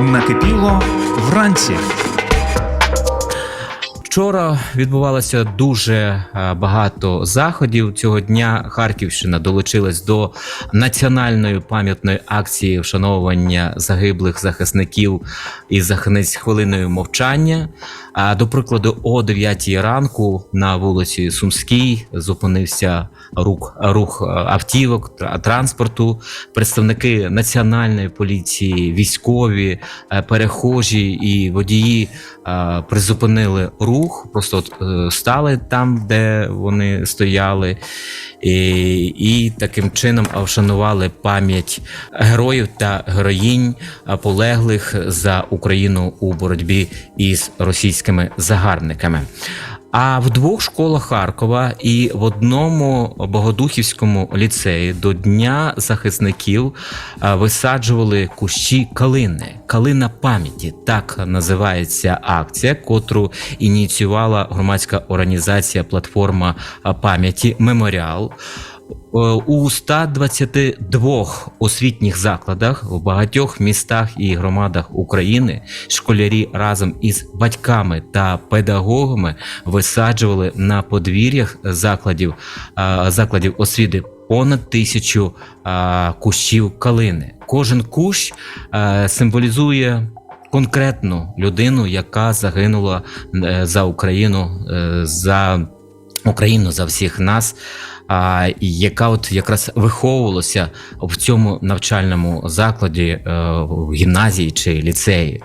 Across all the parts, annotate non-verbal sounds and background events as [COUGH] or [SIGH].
Накипіло вранці. Вчора відбувалося дуже е, багато заходів. Цього дня Харківщина долучилась до національної пам'ятної акції вшановування загиблих захисників і захисниць хвилиною мовчання. А до прикладу, о 9 ранку на вулиці Сумській зупинився рух, рух е, автівок тра- транспорту. Представники національної поліції, військові, е, перехожі і водії призупинили рух, просто от, е, стали там, де вони стояли, і, і таким чином вшанували пам'ять героїв та героїнь полеглих за Україну у боротьбі із російськими загарбниками. А в двох школах Харкова і в одному Богодухівському ліцеї до Дня захисників висаджували кущі калини. Калина пам'яті так називається акція, котру ініціювала громадська організація Платформа пам'яті Меморіал. Е, У 122 освітніх закладах в багатьох містах і громадах України школярі разом із батьками та педагогами висаджували на подвір'ях закладів, е, закладів освіти понад тисячу е, кущів калини. Кожен кущ символізує конкретну людину, яка загинула за Україну, за Україну, за всіх нас а, яка от якраз виховувалася в цьому навчальному закладі е, в гімназії чи ліцеї.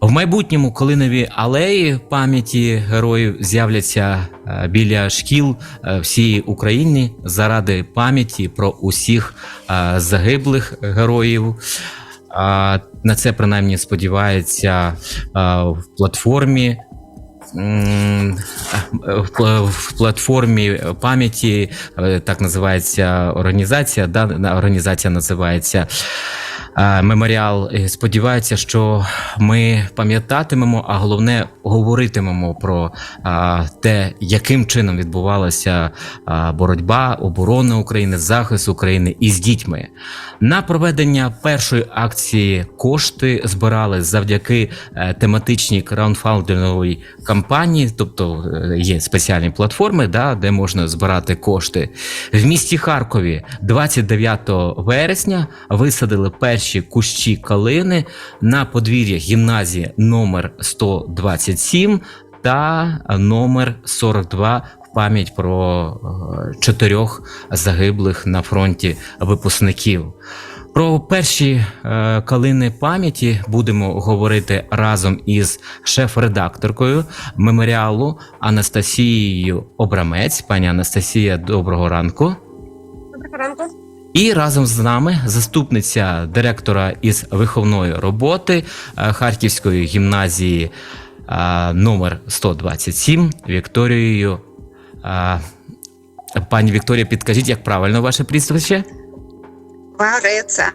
В майбутньому Калинові алеї пам'яті героїв з'являться е, біля шкіл е, всієї України заради пам'яті про усіх загиблих героїв. На це принаймні сподівається в платформі в платформі пам'яті, е, так називається організація. Да, організація називається Меморіал. І Сподіваються, що ми пам'ятатимемо, а головне говоритимемо про те, яким чином відбувалася боротьба, оборона України, захист України із дітьми. На проведення першої акції кошти збирали завдяки е, тематичній краундфандинговій кампанії, тобто е, є спеціальні платформи, да, де можна збирати кошти. В місті Харкові 29 вересня висадили перші кущі калини на подвір'ях гімназії номер 127 та номер 42 в пам'ять про е, чотирьох загиблих на фронті випускників. Про перші е, калини пам'яті будемо говорити разом із шеф-редакторкою меморіалу Анастасією Обрамець. Пані Анастасія, доброго ранку. Доброго ранку. І разом з нами заступниця директора із виховної роботи е, Харківської гімназії е, номер 127 Вікторією. Е, Пані Вікторія, підкажіть, як правильно ваше прізвище? Вареца.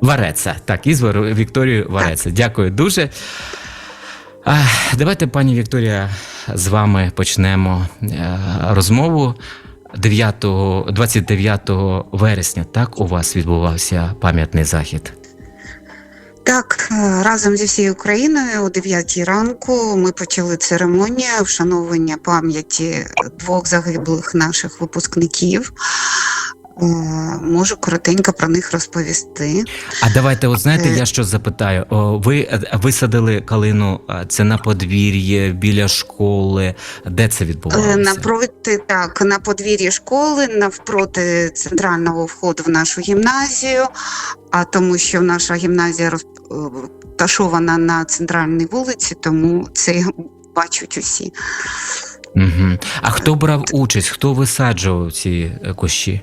Вареца. Так, із Вікторією Вареца. Дякую дуже. Давайте, пані Вікторія, з вами почнемо розмову. 9, 29 вересня, так у вас відбувався пам'ятний захід. Так, е, разом зі всією Україною о 9 ранку ми почали церемонію вшановування пам'яті двох загиблих наших випускників. Е, Можу коротенько про них розповісти. А давайте, от знаєте, Е. я що запитаю? Ви е, висадили калину, це на подвір'ї, біля школи. Де це відбувалося? Напроти так, на подвір'ї школи, навпроти центрального входу в нашу гімназію. А тому, що наша гімназія розташована на центральній вулиці, тому це бачать усі. Угу. А хто брав участь? Хто висаджував ці кущі?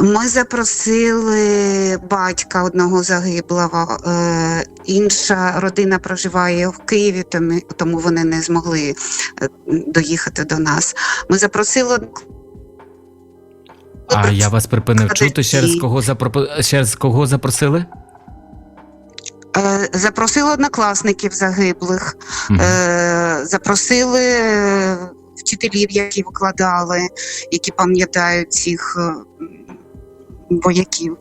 Ми запросили батька одного загиблого. е, Інша родина проживає в Києві, тому, вони не змогли е, доїхати до нас. Ми запросили А я вас припинив чути. Ще раз кого запропо... ще раз кого запросили? Е, Запросили однокласників загиблих, е, запросили вчителів, які викладали, які пам'ятають цих е, вояків.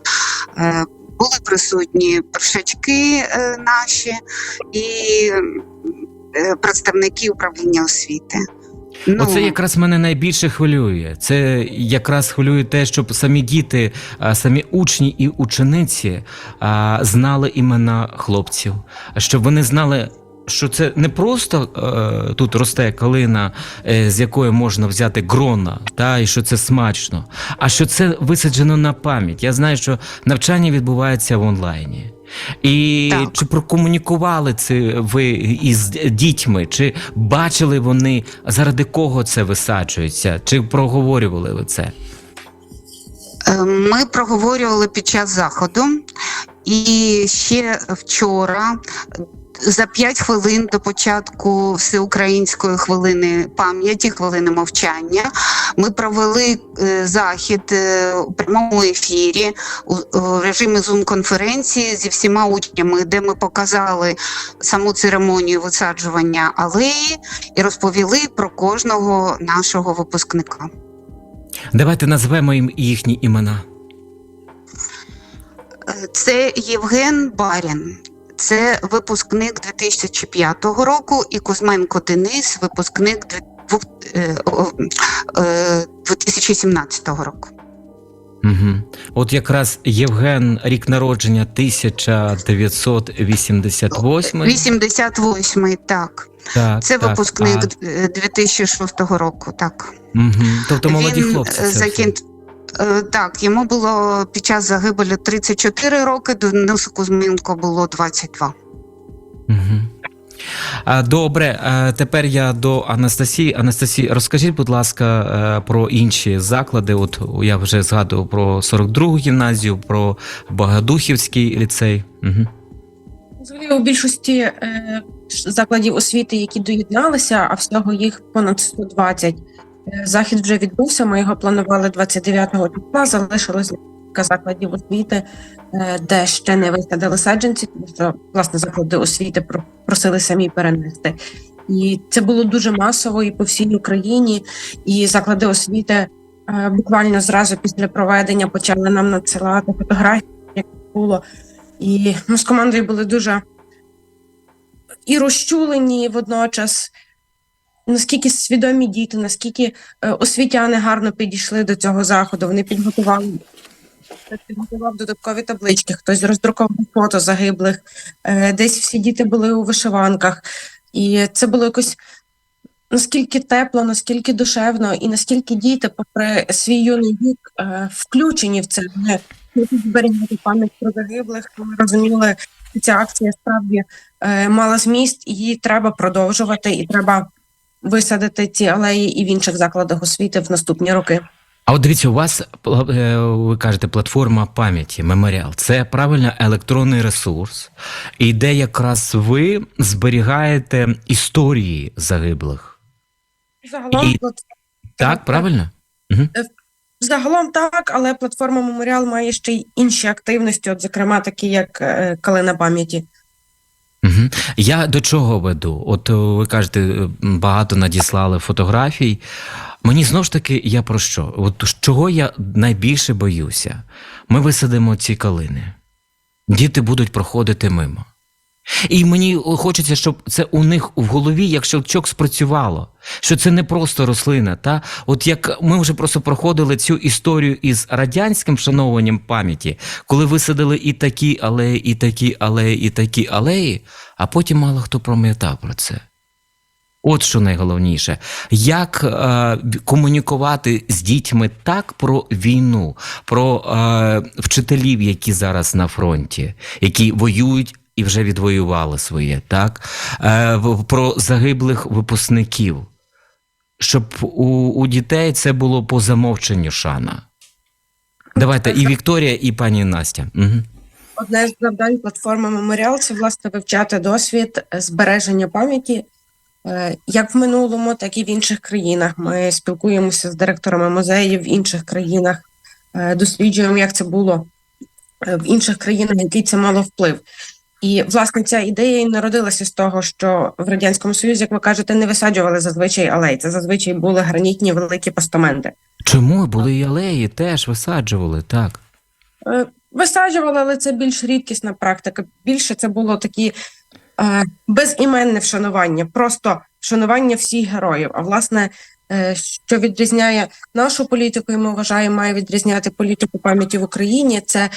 Е, були присутні першачки е, наші і представники управління освіти. Ну, Оце якраз мене найбільше хвилює. Це якраз хвилює те, щоб самі діти, самі учні і учениці знали імена хлопців, щоб вони знали. Що це не просто е, тут росте калина, е, з якої можна взяти грона, та і що це смачно, а що це висаджено на пам'ять. Я знаю, що навчання відбувається в онлайні. І Так. чи прокомунікували це ви із дітьми? Чи бачили вони заради кого це висаджується? Чи проговорювали ви це? Е, Ми проговорювали під час заходу, і ще вчора, за 5 хвилин до початку всеукраїнської хвилини пам'яті, хвилини мовчання, ми провели е, захід е, у прямому ефірі у, режимі Zoom-конференції зі всіма учнями, де ми показали саму церемонію висаджування алеї і розповіли про кожного нашого випускника. Давайте назвемо їм їхні імена. Е, Це Євген Барін. Це випускник 2005 року, і Кузьменко Денис, випускник дві- двох- е, о, е, 2017 року. Угу. От якраз Євген, рік народження 1988. 88-й, так. Так, Це так, випускник а, е, 2006 року, так. Мгм. Тобто молоді Він, хлопці. Це закін... е, Так, йому було під час загибелі 34 роки, Денису Кузьменко було 22. Угу. Добре, тепер я до Анастасії. Анастасії, розкажіть, будь ласка, е, про інші заклади. От я вже згадував про 42-гу гімназію, про Богодухівський ліцей. Угу. Взагалі у більшості е, закладів освіти, які доєдналися, а всього їх понад 120. Е, Захід вже відбувся. Ми його планували 29 числа. Залишилось кілька закладів освіти, е, де ще не висадили саджанці, тому що власне заклади освіти просили самі перенести. І це було дуже масово і по всій Україні. І заклади освіти е, буквально зразу після проведення почали нам надсилати фотографії, як було. І ми з командою були дуже і розчулені водночас. Наскільки свідомі діти, наскільки е, освітяни гарно підійшли до цього заходу, вони підготували підготував додаткові таблички, хтось роздрукував фото загиблих, е, десь всі діти були у вишиванках. І це було якось наскільки тепло, наскільки душевно, і наскільки діти, попри свій юний вік, е, включені в це. Хочуть зберігати пам'ять про загиблих. Ми розуміли, що ця акція справді мала зміст, її треба продовжувати, і треба висадити ці алеї і в інших закладах освіти в наступні роки. А от дивіться, у вас е, ви кажете, платформа пам'яті, меморіал. Це правильно електронний ресурс, і де якраз ви зберігаєте історії загиблих. Загалом, І- от, Так, правильно? загалом так, але платформа Меморіал має ще й інші активності, от зокрема такі як е, калина пам'яті. Угу. Я до чого веду? От е, ви кажете, е, багато надіслали фотографій. Мені знову ж таки, я про що? От чого я найбільше боюся? Ми висадимо ці калини. Діти будуть проходити мимо. І мені хочеться, щоб це у них в голові як щелчок спрацювало, що це не просто рослина. Та от як ми вже просто проходили цю історію із радянським вшановуванням пам'яті, коли висадили і такі алеї, і такі алеї, і такі алеї, а потім мало хто пам'ятав про це. От що найголовніше, як е, комунікувати з дітьми так про війну, про е, вчителів, які зараз на фронті, які воюють і вже відвоювали своє, так е, про загиблих випускників, щоб у, у дітей це було по замовченню шана. Давайте і Вікторія, і пані Настя. Угу. Одне з завдань платформи Меморіал це власне вивчати досвід збереження пам'яті е, як в минулому, так і в інших країнах. Ми спілкуємося з директорами музеїв в інших країнах, е, досліджуємо, як це було е, в інших країнах, який це мало вплив. І власне ця ідея і народилася з того, що в радянському союзі, як ви кажете, не висаджували зазвичай алей. Це зазвичай були гранітні великі постаменти. Чому були і алеї теж висаджували, так? Е, Висаджували, але це більш рідкісна практика. Більше це було такі е, безіменне вшанування, просто вшанування всіх героїв. А власне, е, що відрізняє нашу політику, і ми вважаємо, має відрізняти політику пам'яті в Україні, це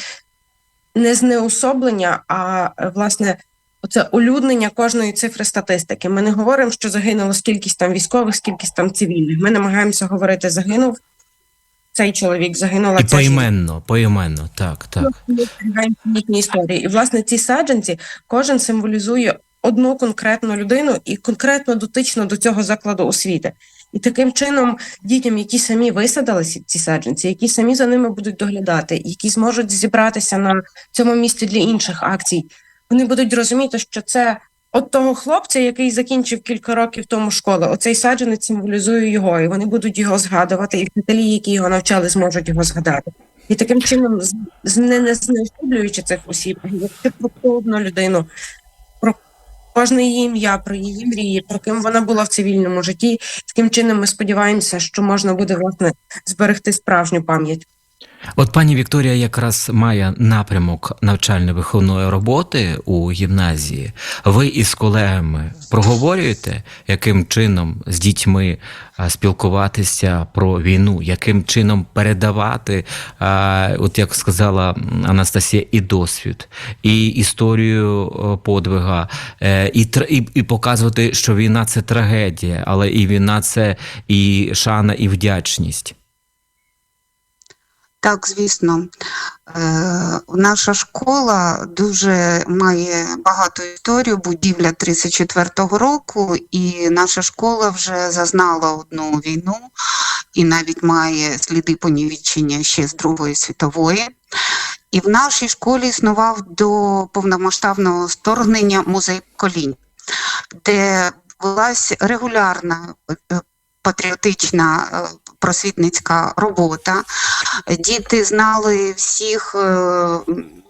не знеособлення, а е, власне. Оце улюднення кожної цифри статистики. Ми не говоримо, що загинуло скількись там військових, скількись там цивільних. Ми намагаємося говорити: загинув цей чоловік, загинула І поіменно, поіменно, так, так. Їхні історії. І власне ці саджанці кожен символізує одну конкретну людину і конкретно дотично до цього закладу освіти. І таким чином дітям, які самі висадили ці- ці саджанці, які самі за ними будуть доглядати, які зможуть зібратися на цьому місці для інших акцій, вони будуть розуміти, що це от того хлопця, який закінчив кілька років тому школи. Оцей саджанець символізує його, і вони будуть його згадувати, і вчителі, які його навчали, зможуть його згадати. І таким чином, не, не знешкоджуючи цих осіб, про кожну людину, кожне її ім'я, про її мрії, про ким вона була в цивільному житті. Таким чином, ми сподіваємося, що можна буде власне зберегти справжню пам'ять. От пані Вікторія якраз має напрямок навчально-виховної роботи у гімназії. Ви із колегами проговорюєте, яким чином з дітьми спілкуватися про війну, яким чином передавати, от як сказала Анастасія, і досвід, і історію подвига, е, і, і, і показувати, що війна це трагедія, але і війна це і шана, і вдячність. Так, звісно. Е, наша школа дуже має багату історію, будівля 34-го року, і наша школа вже зазнала одну війну і навіть має сліди понівічення ще з Другої світової. І в нашій школі існував до повномасштабного вторгнення музей поколінь, де велась регулярна е, патріотична е, просвітницька робота. Діти знали всіх, е,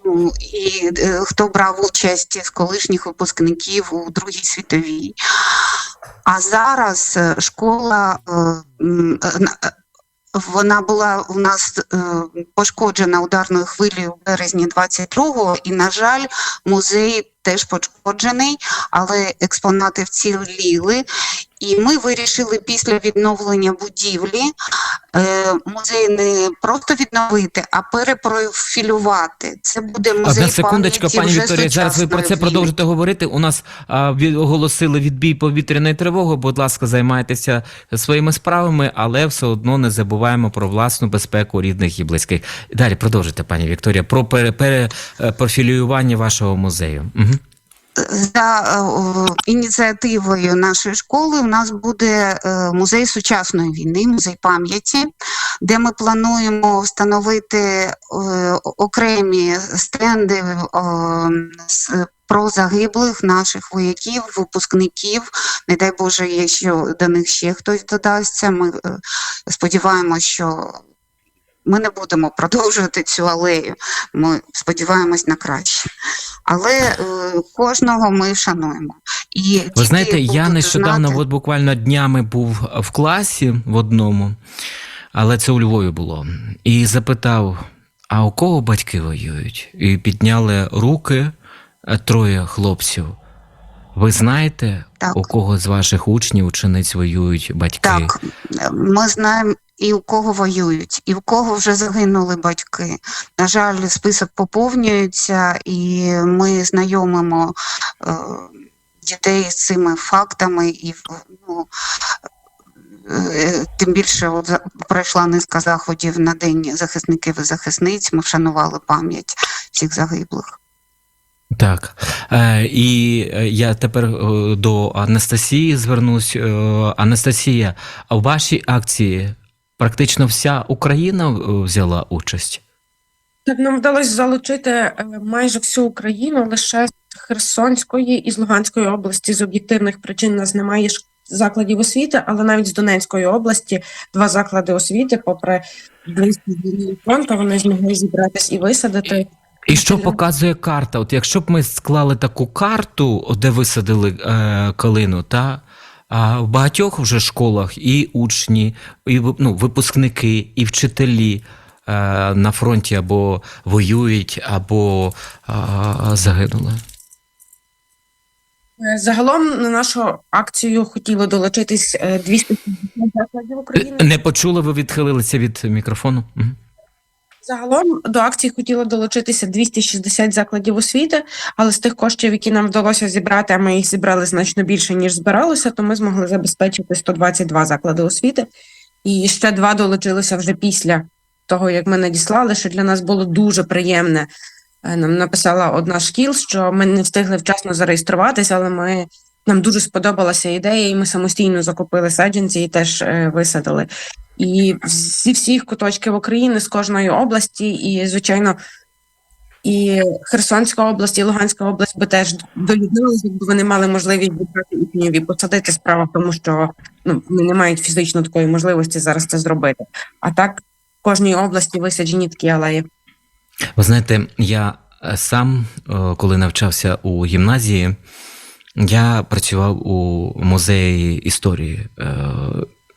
ну, і е, хто брав участь з колишніх випускників у Другій світовій. А зараз е, школа вона була у нас пошкоджена ударною хвилею в березні 22-го, і, на жаль, музей теж пошкоджений, але експонати вціліли. І ми вирішили після відновлення будівлі е, музей не просто відновити, а перепрофілювати. Це буде музей Одна секундочка, пані Вікторія. Зараз ви про це продовжите говорити. У нас а, від, оголосили відбій повітряної тривоги. Будь ласка, займайтеся своїми справами, але все одно не забуваємо про власну безпеку рідних і близьких. Далі продовжуйте, пані Вікторія, про пере, пере, е, вашого музею. Угу. За е, ініціативою нашої школи у нас буде е, музей сучасної війни, музей пам'яті, де ми плануємо встановити е, окремі стенди з- про загиблих наших вояків, випускників. Не дай Боже, якщо до них ще хтось додасться. Ми сподіваємося, що ми не будемо продовжувати цю алею. Ми сподіваємось на краще. Але е, кожного ми шануємо. І Ви знаєте, я нещодавно, знати- от буквально днями був в класі в одному, але це у Львові було. І запитав: а у кого батьки воюють? І підняли руки е, троє хлопців. Ви знаєте, Так. у кого з ваших учнів, учениць воюють батьки? Так, ми знаємо і у кого воюють, і в кого вже загинули батьки. На жаль, список поповнюється, і ми знайомимо е, дітей з цими фактами, і ну, е, тим більше от, пройшла низка заходів на День захисників і захисниць. Ми вшанували пам'ять всіх загиблих. Так. Е, і е, я тепер до Анастасії звернусь. Анастасія, а в вашій акції практично вся Україна е, взяла участь? Так нам вдалося залучити е, майже всю Україну лише з Херсонської і з Луганської області. З об'єктивних причин у нас немає закладів освіти, але навіть з Донецької області два заклади освіти, попри близькість фронту, вони змогли зібратись і висадити. І що показує карта? От якщо б ми склали таку карту, де висадили е, калину, та а в багатьох вже школах і учні, і ну, випускники, і вчителі на фронті або воюють, або е, загинули? Е, Загалом на нашу акцію хотіло долучитись е, 250 закладів України. Не почули, ви відхилилися від мікрофону? Мгм. Загалом до акції хотіло долучитися 260 закладів освіти, але з тих коштів, які нам вдалося зібрати, а ми їх зібрали значно більше ніж збиралося, то ми змогли забезпечити 122 заклади освіти. І ще два долучилися вже після того, як ми надіслали, що для нас було дуже приємне. Е, Нам написала одна шкіл, що ми не встигли вчасно зареєструватися, але ми нам дуже сподобалася ідея, і ми самостійно закупили саджанці і теж е, висадили. І зі всіх куточків України, з кожної області, і звичайно, і Херсонська область, і Луганська область би теж доєдналися, якби вони мали можливість учнів і посадити справа, тому що ну вони не мають фізично такої можливості зараз це зробити. А так в кожній області висаджені такі алеї. Ви знаєте, я е, сам, коли навчався у гімназії, я працював у музеї історії. Е,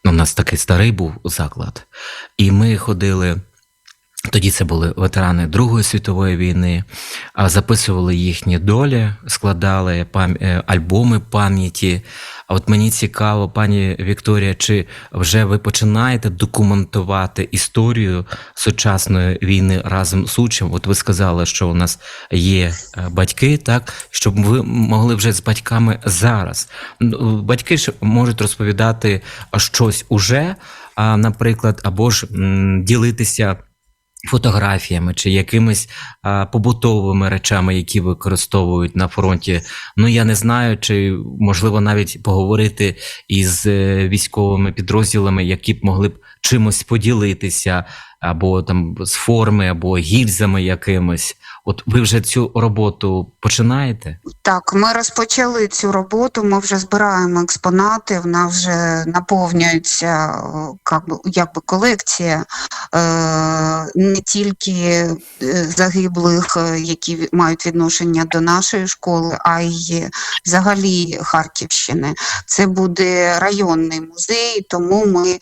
У нас такий старий був заклад, і ми ходили. Тоді це були ветерани Другої світової війни, записували їхні долі, складали е, альбоми пам'яті. А от мені цікаво, пані Вікторія, чи вже ви починаєте документувати історію сучасної війни разом з учнем? От ви сказали, що у нас є е, батьки, так щоб ви могли вже з батьками зараз. Батьки ж можуть розповідати щось уже, а, наприклад, або ж ділитися фотографіями чи якимись а, побутовими речами, які використовують на фронті. Ну я не знаю, чи можливо навіть поговорити із е, військовими підрозділами, які б могли б чимось поділитися, або там з форми, або гільзами якимось. От ви вже цю роботу починаєте? Так, ми розпочали цю роботу. Ми вже збираємо експонати. В нас вже наповнюється е, як би, якби колекція е, не тільки е, загиблих, е, які мають відношення до нашої школи, а й взагалі Харківщини. Це буде районний музей, тому ми е,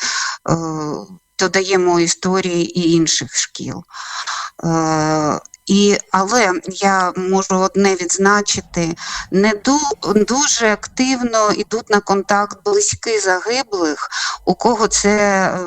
додаємо історії і інших шкіл. І, але я можу одне відзначити, не ду, дуже активно йдуть на контакт близькі загиблих, у кого це е,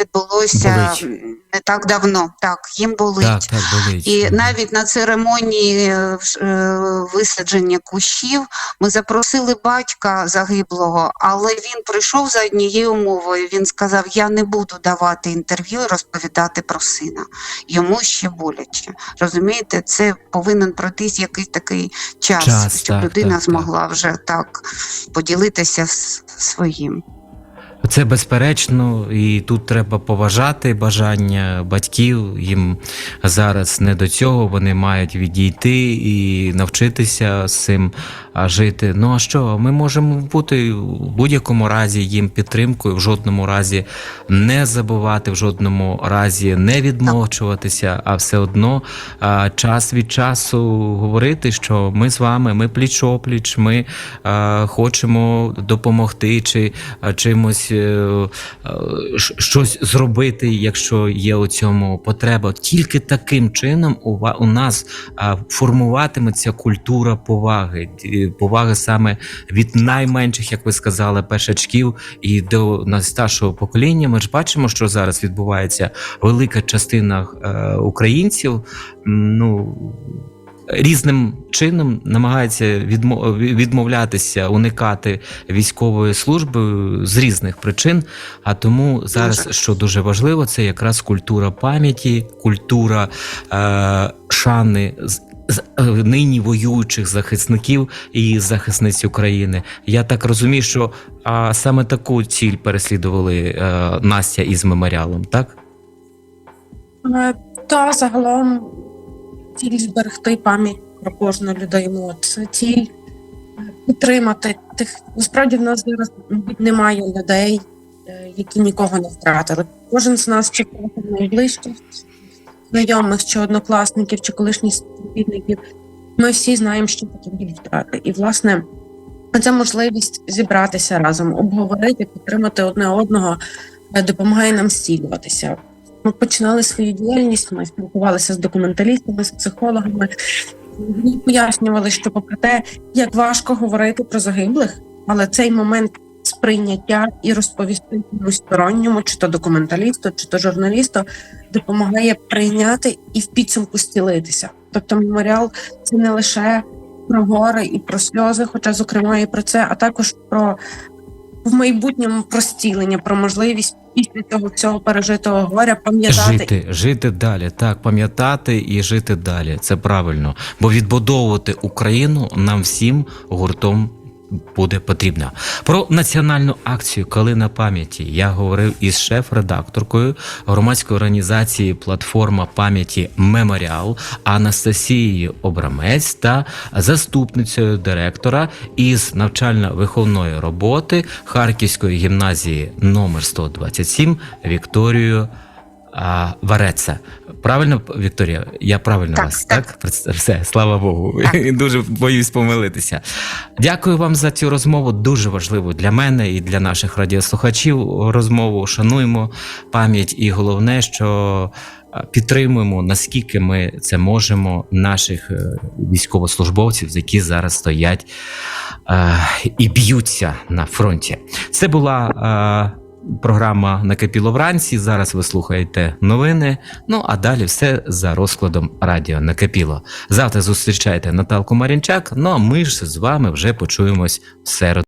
відбулося Болить. не так давно. Так, їм болить. Так, так, болить. І навіть на церемонії е, е, висадження кущів ми запросили батька загиблого, але він прийшов за однією умовою. Він сказав: Я не буду давати інтерв'ю і розповідати про сина. Йому ще боляче. Розумієте, це повинен пройтись якийсь такий час, Час, щоб так, людина так, змогла вже так поділитися своїм. Це безперечно, і тут треба поважати бажання батьків. Їм зараз не до цього. Вони мають відійти і навчитися з цим жити. Ну а що? Ми можемо бути в будь-якому разі їм підтримкою, в жодному разі не забувати, в жодному разі не відмовчуватися, а все одно час від часу говорити, що ми з вами, ми пліч-опліч, ми хочемо допомогти чи чимось е, е, щось зробити, якщо є у цьому потреба. Тільки таким чином у, нас формуватиметься культура поваги, поваги саме від найменших, як ви сказали, першачків і до найстаршого покоління. Ми ж бачимо, що зараз відбувається велика частина е, українців. Ну різним чином намагається відмо- відмовлятися, уникати військової служби з різних причин. А тому зараз, що дуже важливо, це якраз культура пам'яті, культура е, шани. е, Нині воюючих захисників і захисниць України. Я так розумію, що а, саме таку ціль переслідували е, Настя із меморіалом, так? Е, Та загалом ціль зберегти пам'ять про кожну людину. Це ціль е, підтримати тих. Насправді в нас зараз немає людей, е, які нікого не втратили. Кожен з нас чи найближчих, знайомих, чи однокласників, чи колишніх співробітників. Ми всі знаємо, що біль втрати. І, власне, це можливість зібратися разом, обговорити, підтримати одне одного, е, допомагає нам зцілюватися. Ми починали свою діяльність. Ми спілкувалися з документалістами, з психологами. Вони пояснювали, що попри те, як важко говорити про загиблих, але цей момент сприйняття і розповісти комусь сторонньому, чи то документалісту, чи то журналісту, допомагає прийняти і в підсумку зцілитися. Тобто, меморіал це не лише про гори і про сльози, хоча, зокрема, і про це, а також про в майбутньому про зцілення, про можливість після цього всього пережитого горя пам'ятати Жити, жити далі, так, пам'ятати і жити далі. Це правильно. Бо відбудовувати Україну нам всім гуртом буде потрібно. Про національну акцію Калина пам'яті я говорив із шеф-редакторкою громадської організації Платформа пам'яті Меморіал Анастасією Обрамець та заступницею директора із навчально-виховної роботи Харківської гімназії номер 127 Вікторією а, Вареца. Правильно, Вікторія? Я правильно Так, вас так. так? Все, слава Богу. Так. [LAUGHS] Дуже боюсь помилитися. Дякую вам за цю розмову. Дуже важливу для мене і для наших радіослухачів. Розмову шануємо пам'ять, і головне, що підтримуємо наскільки ми це можемо наших е, військовослужбовців, які зараз стоять е, і б'ються на фронті. Це була. е, Програма накипіло вранці. Зараз ви слухаєте новини. Ну а далі все за розкладом радіо накипіло. Завтра зустрічайте Наталку Марінчак. Ну а ми ж з вами вже почуємось в середу.